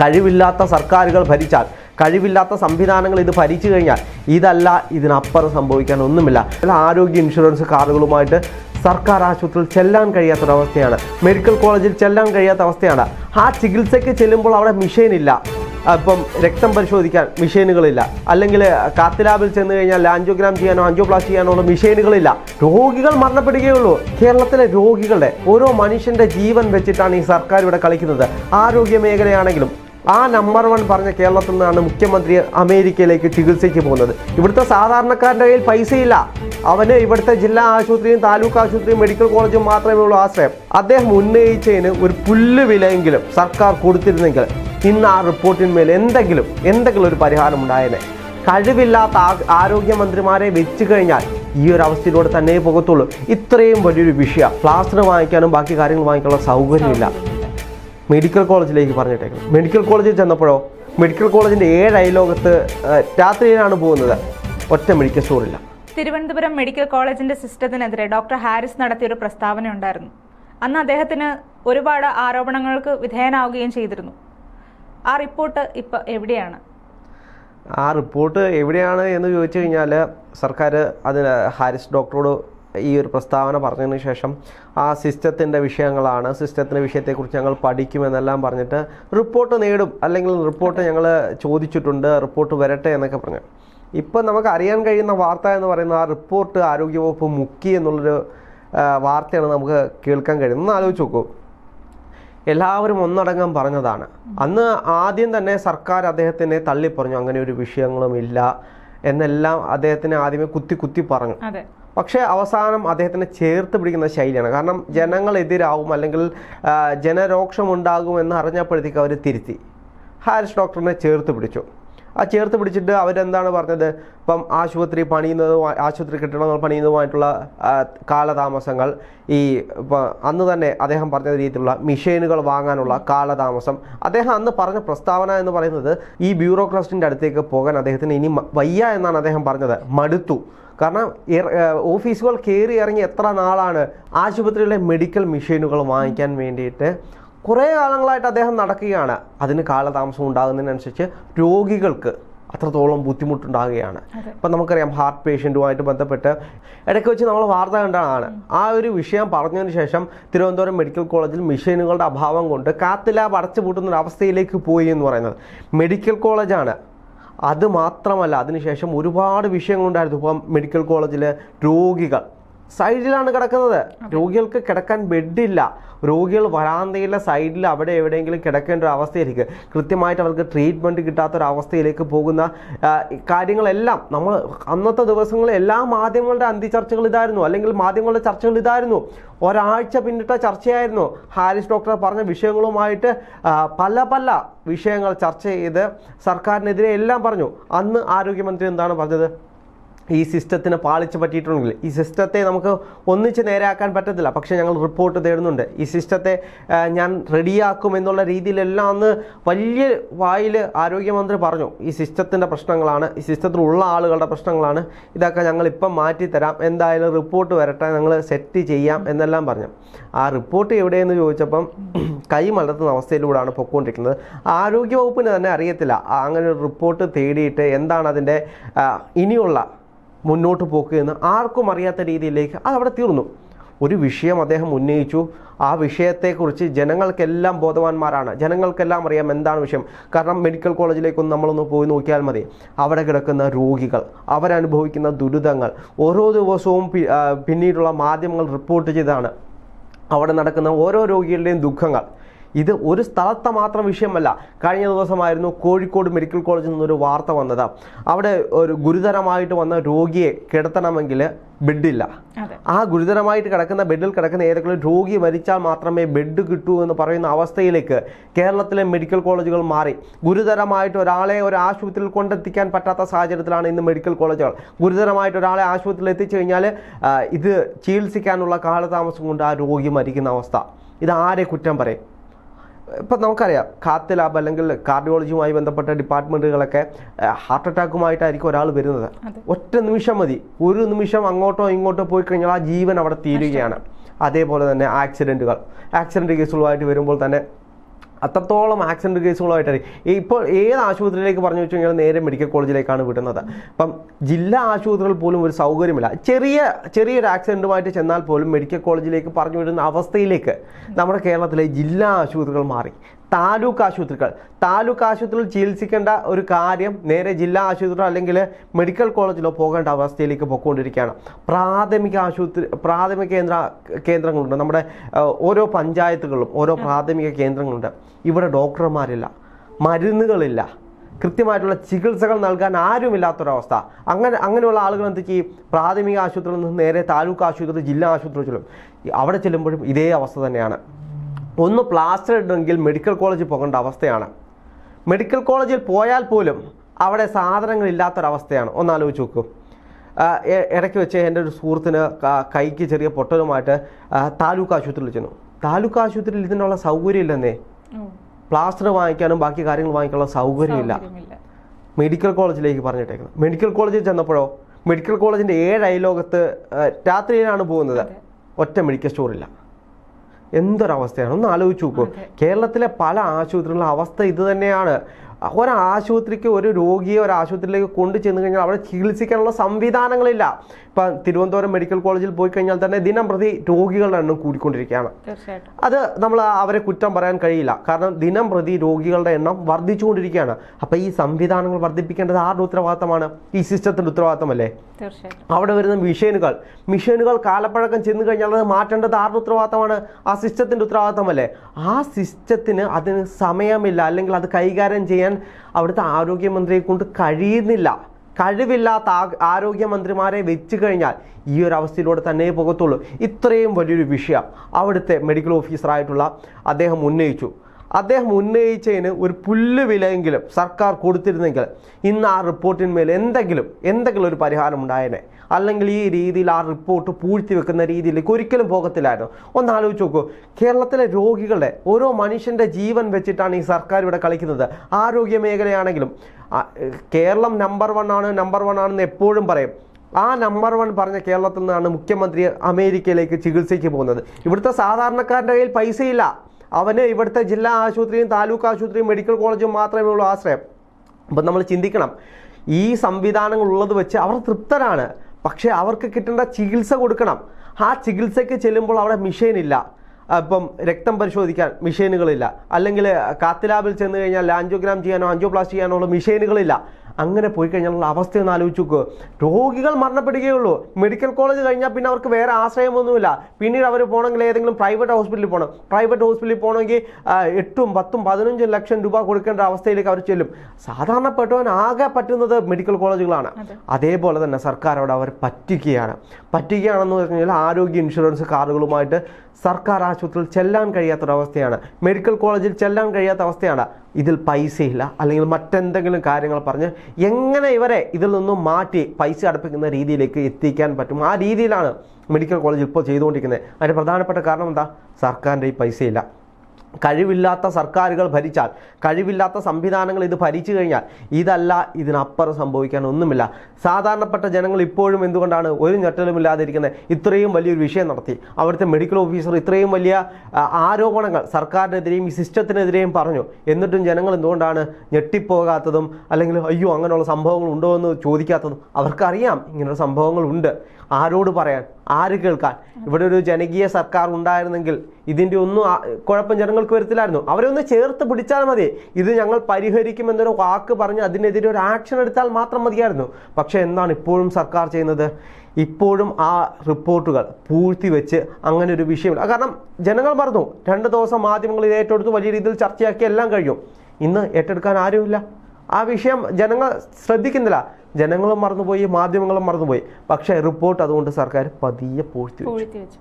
കഴിവില്ലാത്ത സർക്കാരുകൾ ഭരിച്ചാൽ കഴിവില്ലാത്ത സംവിധാനങ്ങൾ ഇത് ഭരിച്ചു കഴിഞ്ഞാൽ ഇതല്ല ഇതിനപ്പുറം സംഭവിക്കാൻ ഒന്നുമില്ല. ആരോഗ്യ ഇൻഷുറൻസ് കാർഡുകളുമായിട്ട് സർക്കാർ ആശുപത്രിയിൽ ചെല്ലാൻ കഴിയാത്തൊരവസ്ഥയാണ്. മെഡിക്കൽ കോളേജിൽ ചെല്ലാൻ കഴിയാത്ത അവസ്ഥയാണ് ആ ചികിത്സയ്ക്ക് ചെല്ലുമ്പോൾ അവിടെ മിഷീൻ ഇല്ല. ഇപ്പം രക്തം പരിശോധിക്കാൻ മിഷീനുകളില്ല അല്ലെങ്കിൽ കാത്ത് ലാബിൽ ചെന്ന് കഴിഞ്ഞാൽ ആൻജിയോഗ്രാം ചെയ്യാനോ ആൻജിയോപ്ലാസ്റ്റ് ചെയ്യാനോ ഉള്ള മിഷീനുകളില്ല രോഗികൾ മരണപ്പെടുകയുള്ളൂ. കേരളത്തിലെ രോഗികളുടെ ഓരോ മനുഷ്യന്റെ ജീവൻ വെച്ചിട്ടാണ് ഈ സർക്കാർ ഇവിടെ കളിക്കുന്നത്. ആരോഗ്യ മേഖലയാണെങ്കിലും ആ നമ്പർ വൺ പറഞ്ഞ കേരളത്തിൽ നിന്നാണ് മുഖ്യമന്ത്രി അമേരിക്കയിലേക്ക് ചികിത്സയ്ക്ക് പോകുന്നത്. ഇവിടുത്തെ സാധാരണക്കാരന്റെ കയ്യിൽ പൈസയില്ല. അവന് ഇവിടുത്തെ ജില്ലാ ആശുപത്രിയും താലൂക്ക് ആശുപത്രിയും മെഡിക്കൽ കോളേജും മാത്രമേ ഉള്ളൂ ആശ്രയം. അദ്ദേഹം ഉന്നയിച്ചതിന് ഒരു പുല്ല് വിലയെങ്കിലും സർക്കാർ കൊടുത്തിരുന്നെങ്കിൽ ഇന്ന് ആ റിപ്പോർട്ടിന്മേൽ എന്തെങ്കിലും എന്തെങ്കിലും ഒരു പരിഹാരം ഉണ്ടായേനെ. കഴിവില്ലാത്ത ആരോഗ്യമന്ത്രിമാരെ വെച്ച് കഴിഞ്ഞാൽ ഈ ഒരു അവസ്ഥയിലൂടെ തന്നെ പോകത്തുള്ളൂ. ഇത്രയും വലിയൊരു വിഷയം. പ്ലാസ്റ്റർ വാങ്ങിക്കാനും ബാക്കി കാര്യങ്ങൾ വാങ്ങിക്കാനുള്ള സൗകര്യമില്ല. മെഡിക്കൽ കോളേജിലേക്ക് പറഞ്ഞിട്ടേക്കുന്നത് മെഡിക്കൽ കോളേജിൽ ചെന്നപ്പോഴോ മെഡിക്കൽ കോളേജിന്റെ ഏഴ് അയലോകത്ത് രാത്രിയിലാണ് പോകുന്നത്. ഒറ്റ മെഡിക്കൽ സ്റ്റോറില്ല. തിരുവനന്തപുരം മെഡിക്കൽ കോളേജിന്റെ സിസ്റ്റത്തിനെതിരെ ഡോക്ടർ ഹാരിസ് നടത്തിയ ഒരു പ്രസ്താവന ഉണ്ടായിരുന്നു. അന്ന് അദ്ദേഹത്തിന് ഒരുപാട് ആരോപണങ്ങൾക്ക് വിധേയനാവുകയും ചെയ്തിരുന്നു. ആ റിപ്പോർട്ട് ഇപ്പൊ എവിടെയാണ്? ആ റിപ്പോർട്ട് എവിടെയാണ് എന്ന് ചോദിച്ചു കഴിഞ്ഞാൽ സർക്കാർ അതിന് ഹാരിസ് ഡോക്ടറോട് ഈ ഒരു പ്രസ്താവന പറഞ്ഞതിന് ശേഷം ആ സിസ്റ്റത്തിന്റെ വിഷയങ്ങളാണ് സിസ്റ്റത്തിന്റെ വിഷയത്തെക്കുറിച്ച് ഞങ്ങൾ പഠിക്കുമെന്നെല്ലാം പറഞ്ഞിട്ട് റിപ്പോർട്ട് നേടും അല്ലെങ്കിൽ റിപ്പോർട്ട് ഞങ്ങൾ ചോദിച്ചിട്ടുണ്ട് റിപ്പോർട്ട് വരട്ടെ എന്നൊക്കെ പറഞ്ഞു. ഇപ്പം നമുക്ക് അറിയാൻ കഴിയുന്ന വാർത്ത എന്ന് പറയുന്ന ആ റിപ്പോർട്ട് ആരോഗ്യവകുപ്പ് മുക്കി എന്നുള്ളൊരു വാർത്തയാണ് നമുക്ക് കേൾക്കാൻ കഴിയുന്നത്. ഒന്ന് ആലോചിച്ച് നോക്കൂ. എല്ലാവരും ഒന്നടങ്കം പറഞ്ഞതാണ്. അന്ന് ആദ്യം തന്നെ സർക്കാർ അദ്ദേഹത്തിനെ തള്ളിപ്പറഞ്ഞു അങ്ങനെ ഒരു വിഷയങ്ങളും ഇല്ല എന്നെല്ലാം അദ്ദേഹത്തിനെ ആദ്യമേ കുത്തി കുത്തി പറഞ്ഞു. പക്ഷേ അവസാനം അദ്ദേഹത്തിനെ ചേർത്ത് പിടിക്കുന്ന ശൈലിയാണ്. കാരണം ജനങ്ങൾ എതിരാവും അല്ലെങ്കിൽ ജനരോക്ഷമുണ്ടാകും എന്ന് അറിഞ്ഞപ്പോഴത്തേക്ക് അവർ തിരുത്തി. ഹാരിസ് ഡോക്ടറിനെ ചേർത്ത് പിടിച്ചു. ആ ചേർത്ത് പിടിച്ചിട്ട് അവരെന്താണ് പറഞ്ഞത്? ഇപ്പം ആശുപത്രി പണിയുന്നതും ആശുപത്രി കെട്ടിടങ്ങൾ പണിയുന്നതുമായിട്ടുള്ള കാലതാമസങ്ങൾ ഈ അന്ന് തന്നെ അദ്ദേഹം പറഞ്ഞ രീതിയിലുള്ള മിഷീനുകൾ വാങ്ങാനുള്ള കാലതാമസം. അദ്ദേഹം അന്ന് പറഞ്ഞ പ്രസ്താവന എന്ന് പറയുന്നത് ഈ ബ്യൂറോക്രാസ്റ്റിന്റെ അടുത്തേക്ക് പോകാൻ അദ്ദേഹത്തിന് ഇനി വയ്യ എന്നാണ് അദ്ദേഹം പറഞ്ഞത്. മടുത്തു. കാരണം ഓഫീസുകൾ കയറി ഇറങ്ങി എത്ര നാളാണ് ആശുപത്രിയിലെ മെഡിക്കൽ മെഷീനുകൾ വാങ്ങിക്കാൻ വേണ്ടിയിട്ട് കുറേ കാലങ്ങളായിട്ട് അദ്ദേഹം നടക്കുകയാണ്. അതിന് കാലതാമസം ഉണ്ടാകുന്നതിനനുസരിച്ച് രോഗികൾക്ക് അത്രത്തോളം ബുദ്ധിമുട്ടുണ്ടാകുകയാണ്. ഇപ്പം നമുക്കറിയാം ഹാർട്ട് പേഷ്യന്റുമായിട്ട് ബന്ധപ്പെട്ട് ഇടയ്ക്ക് വെച്ച് നമ്മൾ വാർത്ത കണ്ടതാണ്. ആ ഒരു വിഷയം പറഞ്ഞതിന് ശേഷം തിരുവനന്തപുരം മെഡിക്കൽ കോളേജിൽ മെഷീനുകളുടെ അഭാവം കൊണ്ട് കാത്ത് ലാബ് അടച്ചു പൂട്ടുന്ന ഒരു അവസ്ഥയിലേക്ക് പോയി എന്ന് പറയുന്നത്. മെഡിക്കൽ കോളേജാണ്. അത് മാത്രമല്ല അതിനുശേഷം ഒരുപാട് വിഷയങ്ങളുണ്ടായിരുന്നു. ഇപ്പം മെഡിക്കൽ കോളേജിലെ രോഗികൾ. സൈഡിലാണ് കിടക്കുന്നത്. രോഗികൾക്ക് കിടക്കാൻ ബെഡില്ല. രോഗികൾ വരാന്തയിലെ സൈഡിൽ അവിടെ എവിടെയെങ്കിലും കിടക്കേണ്ട ഒരു അവസ്ഥയിലേക്ക്. കൃത്യമായിട്ട് അവർക്ക് ട്രീറ്റ്മെന്റ് കിട്ടാത്ത ഒരു അവസ്ഥയിലേക്ക് പോകുന്ന കാര്യങ്ങളെല്ലാം നമ്മൾ അന്നത്തെ ദിവസങ്ങളിൽ എല്ലാ മാധ്യമങ്ങളുടെ അന്തിചർച്ചകൾ ഇതായിരുന്നു. അല്ലെങ്കിൽ മാധ്യമങ്ങളുടെ ചർച്ചകൾ ഇതായിരുന്നു. ഒരാഴ്ച പിന്നിട്ട ചർച്ചയായിരുന്നു. ഹാരിസ് ഡോക്ടർ പറഞ്ഞ വിഷയങ്ങളുമായിട്ട് പല പല വിഷയങ്ങൾ ചർച്ച ചെയ്ത് സർക്കാരിനെതിരെ എല്ലാം പറഞ്ഞു. അന്ന് ആരോഗ്യമന്ത്രി എന്താണ് പറഞ്ഞത്? ഈ സിസ്റ്റത്തിന് പാളിച്ച് പറ്റിയിട്ടുണ്ടെങ്കിൽ ഈ സിസ്റ്റത്തെ നമുക്ക് ഒന്നിച്ച് നേരെയാക്കാൻ പറ്റത്തില്ല. പക്ഷേ ഞങ്ങൾ റിപ്പോർട്ട് തേടുന്നുണ്ട്. ഈ സിസ്റ്റത്തെ ഞാൻ റെഡിയാക്കും എന്നുള്ള രീതിയിലെല്ലാം അന്ന് വലിയ വായിൽ ആരോഗ്യമന്ത്രി പറഞ്ഞു. ഈ സിസ്റ്റത്തിന്റെ പ്രശ്നങ്ങളാണ് ഈ സിസ്റ്റത്തിലുള്ള ആളുകളുടെ പ്രശ്നങ്ങളാണ്. ഇതൊക്കെ ഞങ്ങൾ ഇപ്പം മാറ്റിത്തരാം. എന്തായാലും റിപ്പോർട്ട് വരട്ടെ ഞങ്ങൾ സെറ്റ് ചെയ്യാം എന്നെല്ലാം പറഞ്ഞു. ആ റിപ്പോർട്ട് എവിടെയെന്ന് ചോദിച്ചപ്പം കൈ മലർത്തുന്ന അവസ്ഥയിലൂടെയാണ് പൊയ്ക്കൊണ്ടിരിക്കുന്നത്. ആരോഗ്യവകുപ്പിന് തന്നെ അറിയത്തില്ല. അങ്ങനെ ഒരു റിപ്പോർട്ട് തേടിയിട്ട് എന്താണ് അതിന്റെ ഇനിയുള്ള മുന്നോട്ട് പോക്ക് എന്ന് ആർക്കും അറിയാത്ത രീതിയിലേക്ക് അത് അവിടെ തീർന്നു. ഒരു വിഷയം അദ്ദേഹം ഉന്നയിച്ചു. ആ വിഷയത്തെക്കുറിച്ച് ജനങ്ങൾക്കെല്ലാം ബോധവാന്മാരാണ്. ജനങ്ങൾക്കെല്ലാം അറിയാം എന്താണ് വിഷയം. കാരണം മെഡിക്കൽ കോളേജിലേക്കൊന്ന് നമ്മളൊന്ന് പോയി നോക്കിയാൽ മതി. അവിടെ കിടക്കുന്ന രോഗികൾ അവരനുഭവിക്കുന്ന ദുരിതങ്ങൾ ഓരോ ദിവസവും പിന്നീടുള്ള മാധ്യമങ്ങൾ റിപ്പോർട്ട് ചെയ്താണ്. അവിടെ നടക്കുന്ന ഓരോ രോഗികളുടെയും ദുഃഖങ്ങൾ. ഇത് ഒരു സ്ഥലത്തെ മാത്രം വിഷയമല്ല. കഴിഞ്ഞ ദിവസമായിരുന്നു കോഴിക്കോട് മെഡിക്കൽ കോളേജിൽ നിന്നൊരു വാർത്ത വന്നത്. അവിടെ ഒരു ഗുരുതരമായിട്ട് വന്ന രോഗിയെ കിടത്തണമെങ്കിൽ ബെഡില്ല. ആ ഗുരുതരമായിട്ട് കിടക്കുന്ന ബെഡിൽ കിടക്കുന്ന ഏതെങ്കിലും രോഗി മരിച്ചാൽ മാത്രമേ ബെഡ് കിട്ടൂ എന്ന് പറയുന്ന അവസ്ഥയിലേക്ക് കേരളത്തിലെ മെഡിക്കൽ കോളേജുകൾ മാറി. ഗുരുതരമായിട്ട് ഒരാളെ ഒരു ആശുപത്രിയിൽ കൊണ്ടെത്തിക്കാൻ പറ്റാത്ത സാഹചര്യത്തിലാണ് ഇന്ന് മെഡിക്കൽ കോളേജുകൾ. ഗുരുതരമായിട്ട് ഒരാളെ ആശുപത്രിയിൽ എത്തിച്ചു കഴിഞ്ഞാൽ ഇത് ചികിത്സിക്കാനുള്ള കാലതാമസം കൊണ്ട് ആ രോഗി മരിക്കുന്ന അവസ്ഥ. ഇത് ആരെ കുറ്റം പറയും? ഇപ്പം നമുക്കറിയാം കാത്ത് ലാബ് അല്ലെങ്കിൽ കാർഡിയോളജിയുമായി ബന്ധപ്പെട്ട ഡിപ്പാർട്ട്മെന്റുകളൊക്കെ ഹാർട്ട് അറ്റാക്കുമായിട്ടായിരിക്കും ഒരാൾ വരുന്നത്. ഒറ്റ നിമിഷം മതി. ഒരു നിമിഷം അങ്ങോട്ടോ ഇങ്ങോട്ടോ പോയി കഴിഞ്ഞാൽ ആ ജീവൻ അവിടെ തീരുകയാണ്. അതേപോലെ തന്നെ ആക്സിഡന്റുകൾ. ആക്സിഡന്റ് കേസുകളുമായിട്ട് വരുമ്പോൾ തന്നെ അത്രത്തോളം ആക്സിഡന്റ് കേസുകളുമായിട്ടാണ് ഇപ്പോൾ ഏത് ആശുപത്രിയിലേക്ക് പറഞ്ഞു വെച്ച് കഴിഞ്ഞാൽ നേരെ മെഡിക്കൽ കോളേജിലേക്കാണ് വിടുന്നത്. അപ്പം ജില്ലാ ആശുപത്രികൾ പോലും ഒരു സൗകര്യമില്ല. ചെറിയ ചെറിയൊരു ആക്സിഡന്റുമായിട്ട് ചെന്നാൽ പോലും മെഡിക്കൽ കോളേജിലേക്ക് പറഞ്ഞു വിടുന്ന അവസ്ഥയിലേക്ക് നമ്മുടെ കേരളത്തിലെ ജില്ലാ ആശുപത്രികൾ മാറി. താലൂക്ക് ആശുപത്രികൾ. താലൂക്ക് ആശുപത്രിയിൽ ചികിത്സിക്കേണ്ട ഒരു കാര്യം നേരെ ജില്ലാ ആശുപത്രി അല്ലെങ്കിൽ മെഡിക്കൽ കോളേജിലോ പോകേണ്ട അവസ്ഥയിലേക്ക് പൊയ്ക്കൊണ്ടിരിക്കുകയാണ്. പ്രാഥമിക ആശുപത്രി പ്രാഥമിക കേന്ദ്ര കേന്ദ്രങ്ങളുണ്ട്. നമ്മുടെ ഓരോ പഞ്ചായത്തുകളിലും ഓരോ പ്രാഥമിക കേന്ദ്രങ്ങളുണ്ട്. ഇവിടെ ഡോക്ടർമാരില്ല. മരുന്നുകളില്ല. കൃത്യമായിട്ടുള്ള ചികിത്സകൾ നൽകാൻ ആരുമില്ലാത്തൊരവസ്ഥ. അങ്ങനെ അങ്ങനെയുള്ള ആളുകൾ എന്ത് ചെയ്യും? പ്രാഥമിക ആശുപത്രിയിൽ നിന്ന് നേരെ താലൂക്ക് ആശുപത്രി ജില്ലാ ആശുപത്രി ചെല്ലും. അവിടെ ചെല്ലുമ്പോഴും ഇതേ അവസ്ഥ തന്നെയാണ്. ഒന്ന് പ്ലാസ്റ്റർ ഇടണമെങ്കിൽ മെഡിക്കൽ കോളേജിൽ പോകേണ്ട അവസ്ഥയാണ്. മെഡിക്കൽ കോളേജിൽ പോയാൽ പോലും അവിടെ സാധനങ്ങൾ ഇല്ലാത്തൊരവസ്ഥയാണ് ഒന്ന് ആലോചിച്ച് നോക്കൂ ഇടയ്ക്ക് വെച്ച് എന്റെ ഒരു സുഹൃത്തിന് കൈക്ക് ചെറിയ പൊട്ടലുമായിട്ട് താലൂക്ക് ആശുപത്രിയിൽ ചെന്നു. താലൂക്ക് ആശുപത്രിയിൽ ഇതിനുള്ള സൗകര്യം ഇല്ലെന്നേ പ്ലാസ്റ്റർ വാങ്ങിക്കാനും ബാക്കി കാര്യങ്ങൾ വാങ്ങിക്കാനുള്ള സൗകര്യമില്ല. മെഡിക്കൽ കോളേജിലേക്ക് പറഞ്ഞിട്ടേക്കുന്നത് മെഡിക്കൽ കോളേജിൽ ചെന്നപ്പോഴോ മെഡിക്കൽ കോളേജിന്റെ ഏഴ് അയലോകത്ത് രാത്രിയിലാണ് പോകുന്നത്. ഒറ്റ മെഡിക്കൽ സ്റ്റോറില്ല എന്തൊരവസ്ഥയാണ്? ഒന്ന് ആലോചിച്ച് നോക്കൂ. കേരളത്തിലെ പല ആശുപത്രികളുടെ അവസ്ഥ ഇത് തന്നെയാണ്. ഒരു ആശുപത്രിക്ക് ഒരു രോഗിയെ ഒരു ആശുപത്രിയിലേക്ക് കൊണ്ടു ചെന്ന് കഴിഞ്ഞാൽ അവിടെ ചികിത്സിക്കാനുള്ള സംവിധാനങ്ങളില്ല. ഇപ്പം തിരുവനന്തപുരം മെഡിക്കൽ കോളേജിൽ പോയി കഴിഞ്ഞാൽ തന്നെ ദിനം പ്രതി രോഗികളുടെ എണ്ണം കൂടിക്കൊണ്ടിരിക്കുകയാണ്. അത് നമ്മൾ അവരെ കുറ്റം പറയാൻ കഴിയില്ല. കാരണം ദിനം പ്രതി രോഗികളുടെ എണ്ണം വർദ്ധിച്ചുകൊണ്ടിരിക്കുകയാണ്. അപ്പം ഈ സംവിധാനങ്ങൾ വർദ്ധിപ്പിക്കേണ്ടത് ആരുടെ ഉത്തരവാദിത്തമാണ്? ഈ സിസ്റ്റത്തിന്റെ ഉത്തരവാദിത്തമല്ലേ? അവിടെ വരുന്ന മിഷീനുകൾ. മിഷനുകൾ കാലപ്പഴക്കം ചെന്ന് കഴിഞ്ഞാൽ അത് മാറ്റേണ്ടത് ആരുടെ ഉത്തരവാദിത്തമാണ്? ആ സിസ്റ്റത്തിന്റെ ഉത്തരവാദിത്തമല്ലേ? ആ സിസ്റ്റത്തിന് അതിന് സമയമില്ല. അല്ലെങ്കിൽ അത് കൈകാര്യം ചെയ്യാൻ അവിടുത്തെ ആരോഗ്യമന്ത്രിയെ കൊണ്ട് കഴിയുന്നില്ല. കഴിവില്ലാത്ത ആരോഗ്യമന്ത്രിമാരെ വെച്ച് കഴിഞ്ഞാൽ ഈ ഒരു അവസ്ഥയിലൂടെ തന്നെ പോകത്തുള്ളൂ. ഇത്രയും വലിയൊരു വിഷയം അവിടുത്തെ മെഡിക്കൽ ഓഫീസറായിട്ടുള്ള അദ്ദേഹം ഉന്നയിച്ചു. അദ്ദേഹം ഉന്നയിച്ചതിന് ഒരു പുല്ല് വിലയെങ്കിലും സർക്കാർ കൊടുത്തിരുന്നെങ്കിൽ ഇന്ന് ആ റിപ്പോർട്ടിന്മേൽ എന്തെങ്കിലും എന്തെങ്കിലും ഒരു പരിഹാരം ഉണ്ടായേനെ. അല്ലെങ്കിൽ ഈ രീതിയിൽ ആ റിപ്പോർട്ട് പൂഴ്ത്തി വെക്കുന്ന രീതിയിലേക്ക് ഒരിക്കലും പോകത്തില്ലായിരുന്നു. ഒന്ന് ആലോചിച്ച് നോക്കൂ കേരളത്തിലെ രോഗികളുടെ ഓരോ മനുഷ്യന്റെ ജീവൻ വെച്ചിട്ടാണ് ഈ സർക്കാർ ഇവിടെ കളിക്കുന്നത്. ആരോഗ്യ മേഖലയാണെങ്കിലും കേരളം നമ്പർ വൺ ആണ് നമ്പർ വൺ ആണെന്ന് എപ്പോഴും പറയും. ആ നമ്പർ വൺ പറഞ്ഞ കേരളത്തിൽ നിന്നാണ് മുഖ്യമന്ത്രി അമേരിക്കയിലേക്ക് ചികിത്സയ്ക്ക് പോകുന്നത്. ഇവിടുത്തെ സാധാരണക്കാരന്റെ കയ്യിൽ പൈസയില്ല. അവന് ഇവിടുത്തെ ജില്ലാ ആശുപത്രിയും താലൂക്ക് ആശുപത്രിയും മെഡിക്കൽ കോളേജും മാത്രമേ ഉള്ളൂ ആശ്രയം. അപ്പം നമ്മൾ ചിന്തിക്കണം. ഈ സംവിധാനങ്ങൾ ഉള്ളത് വെച്ച് അവർ തൃപ്തരാണ്. പക്ഷേ അവർക്ക് കിട്ടേണ്ട ചികിത്സ കൊടുക്കണം. ആ ചികിത്സയ്ക്ക് ചെല്ലുമ്പോൾ അവിടെ മിഷീൻ ഇല്ല. ഇപ്പം രക്തം പരിശോധിക്കാൻ മെഷീനുകളില്ല. അല്ലെങ്കിൽ കാത്തിലാബിൽ ചെന്ന് കഴിഞ്ഞാൽ ആൻജിയോഗ്രാം ചെയ്യാനോ ആൻജിയോപ്ലാസ്റ്റ് ചെയ്യാനോ ഉള്ള മെഷീനുകളില്ല. അങ്ങനെ പോയി കഴിഞ്ഞാലുള്ള അവസ്ഥയൊന്ന് ആലോചിച്ച് നോക്കുക രോഗികൾ മരണപ്പെടുകയുള്ളൂ. മെഡിക്കൽ കോളേജ് കഴിഞ്ഞാൽ പിന്നെ അവർക്ക് വേറെ ആശ്രയമൊന്നുമില്ല. പിന്നീട് അവർ പോകണമെങ്കിൽ ഏതെങ്കിലും പ്രൈവറ്റ് ഹോസ്പിറ്റലിൽ പോകണം. പ്രൈവറ്റ് ഹോസ്പിറ്റലിൽ പോകണമെങ്കിൽ എട്ടും പത്തും പതിനഞ്ചും ലക്ഷം രൂപ കൊടുക്കേണ്ട അവസ്ഥയിലേക്ക് അവർ ചെല്ലും. സാധാരണപ്പെട്ടവൻ ആകെ പറ്റുന്നത് മെഡിക്കൽ കോളേജുകളാണ്. അതേപോലെ തന്നെ സർക്കാർ അവിടെ അവർ പറ്റിക്കുകയാണ്. പറ്റിക്കുകയാണെന്ന് പറഞ്ഞു കഴിഞ്ഞാൽ ആരോഗ്യ ഇൻഷുറൻസ് കാർഡുകളുമായിട്ട് സർക്കാർ ആശുപത്രിയിൽ ചെല്ലാൻ കഴിയാത്തൊരവസ്ഥയാണ്. മെഡിക്കൽ കോളേജിൽ ചെല്ലാൻ കഴിയാത്ത അവസ്ഥയാണ് ഇതിൽ പൈസയില്ല. അല്ലെങ്കിൽ മറ്റെന്തെങ്കിലും കാര്യങ്ങൾ പറഞ്ഞ് എങ്ങനെ ഇവരെ ഇതിൽ നിന്നും മാറ്റി പൈസ അടപ്പിക്കുന്ന രീതിയിലേക്ക് എത്തിക്കാൻ പറ്റും? ആ രീതിയിലാണ് മെഡിക്കൽ കോളേജ് ഇപ്പോൾ ചെയ്തുകൊണ്ടിരിക്കുന്നത്. അതിന്റെ പ്രധാനപ്പെട്ട കാരണം എന്താ? സർക്കാരിന്റെ ഈ പൈസയില്ല. കഴിവില്ലാത്ത സർക്കാരുകൾ ഭരിച്ചാൽ കഴിവില്ലാത്ത സംവിധാനങ്ങൾ ഇത് ഭരിച്ചു കഴിഞ്ഞാൽ ഇതല്ല ഇതിനപ്പുറം സംഭവിക്കാൻ ഒന്നുമില്ല. സാധാരണപ്പെട്ട ജനങ്ങൾ ഇപ്പോഴും എന്തുകൊണ്ടാണ് ഒരു ഞെട്ടലുമില്ലാതിരിക്കുന്നത് ഇത്രയും വലിയൊരു വിഷയം നടത്തി. അവിടുത്തെ മെഡിക്കൽ ഓഫീസർ ഇത്രയും വലിയ ആരോപണങ്ങൾ സർക്കാരിനെതിരെയും ഈ സിസ്റ്റത്തിനെതിരെയും പറഞ്ഞു. എന്നിട്ടും ജനങ്ങൾ എന്തുകൊണ്ടാണ് ഞെട്ടിപ്പോകാത്തതും അല്ലെങ്കിൽ അയ്യോ അങ്ങനെയുള്ള സംഭവങ്ങൾ ഉണ്ടോ എന്ന് ചോദിക്കാത്തതും? അവർക്കറിയാം ഇങ്ങനെയുള്ള സംഭവങ്ങളുണ്ട്. ആരോട് പറയാൻ? ആര് കേൾക്കാൻ? ഇവിടെ ഒരു ജനകീയ സർക്കാർ ഉണ്ടായിരുന്നെങ്കിൽ ഇതിന്റെ ഒന്നും കുഴപ്പം ജനങ്ങൾക്ക് വരത്തില്ലായിരുന്നു. അവരെ ഒന്ന് ചേർത്ത് പിടിച്ചാൽ മതി. ഇത് ഞങ്ങൾ പരിഹരിക്കും എന്നൊരു വാക്ക് പറഞ്ഞ് അതിനെതിരെ ഒരു ആക്ഷൻ എടുത്താൽ മാത്രം മതിയായിരുന്നു. പക്ഷേ എന്താണ് ഇപ്പോഴും സർക്കാർ ചെയ്യുന്നത്? ഇപ്പോഴും ആ റിപ്പോർട്ടുകൾ പൂഴ്ത്തി വെച്ച് അങ്ങനെ ഒരു വിഷയമില്ല. കാരണം ജനങ്ങൾ മറന്നു. രണ്ട് ദിവസം മാധ്യമങ്ങളിൽ ഏറ്റെടുത്ത് വലിയ രീതിയിൽ ചർച്ചയാക്കി എല്ലാം കഴിയും ഇന്ന് ഏറ്റെടുക്കാൻ ആരുമില്ല. ആ വിഷയം ജനങ്ങൾ ശ്രദ്ധിക്കുന്നില്ല. ജനങ്ങളും മറന്നുപോയി മാധ്യമങ്ങളും മറന്നുപോയി. പക്ഷേ റിപ്പോർട്ട് അതുകൊണ്ട് സർക്കാർ പതിയെ പൂഴ്ത്തി വെച്ചു.